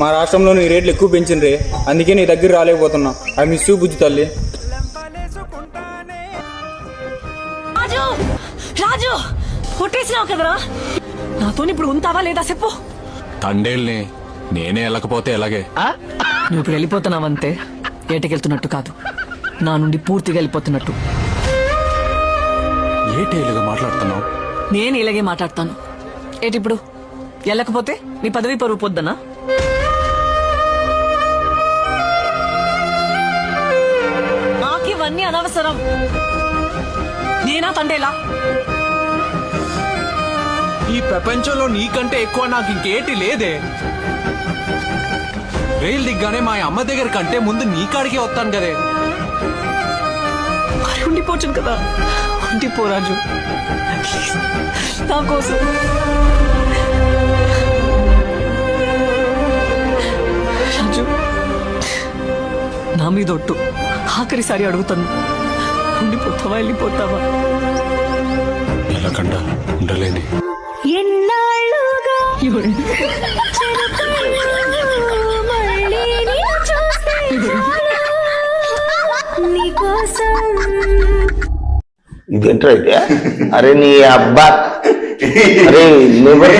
మా రాష్ట్రంలో నీ రేట్లు ఎక్కువ పెంచిండ్రే అందుకే నీ దగ్గర రాలేకపోతున్నా. ఐ మిస్ యూ బుజ్జి తల్లి. రాజు! రాజు! కొట్టేసినావు కదరా? నాతో ఇప్పుడు ఉంటావా లేదా చెప్పు. తండేల్ని నేనే వెళ్ళకపోతే ఎలాగే? నువ్వు ఇప్పుడు వెళ్ళిపోతున్నావంతే ఏటకెళ్తున్నట్టు కాదు. నా నుండి పూర్తిగా వెళ్ళిపోతున్నట్టు. ఏటేలుగా మాట్లాడుతున్నావు? నేను ఇలాగే మాట్లాడతాను. ఏటిప్పుడు వెళ్ళకపోతే నీ పదవి పరువు పొద్దనా? నాకు ఇవన్నీ అనవసరం. నేనా తండేలా ఈ ప్రపంచంలో నీకంటే ఎక్కువ నాకు ఇంకేటి లేదే. రైలు దిగ్గానే మా అమ్మ దగ్గర కంటే ముందు నీ కాడికే వస్తాను కదే. ఉండిపోవచ్చు కదా. ఉండిపో రాజు. ప్లీజ్ నా కోసం. రాజు నా మీద ఒట్టు. ఆఖరిసారి అడుగుతాను. ఉండిపోతావా వెళ్ళిపోతావా? ఎలాకండా ఉండలేని. ఎన్నాళ్ళుగా ఇదేంట్రా అయితే అరే నీ అబ్బా. అరే నువ్వు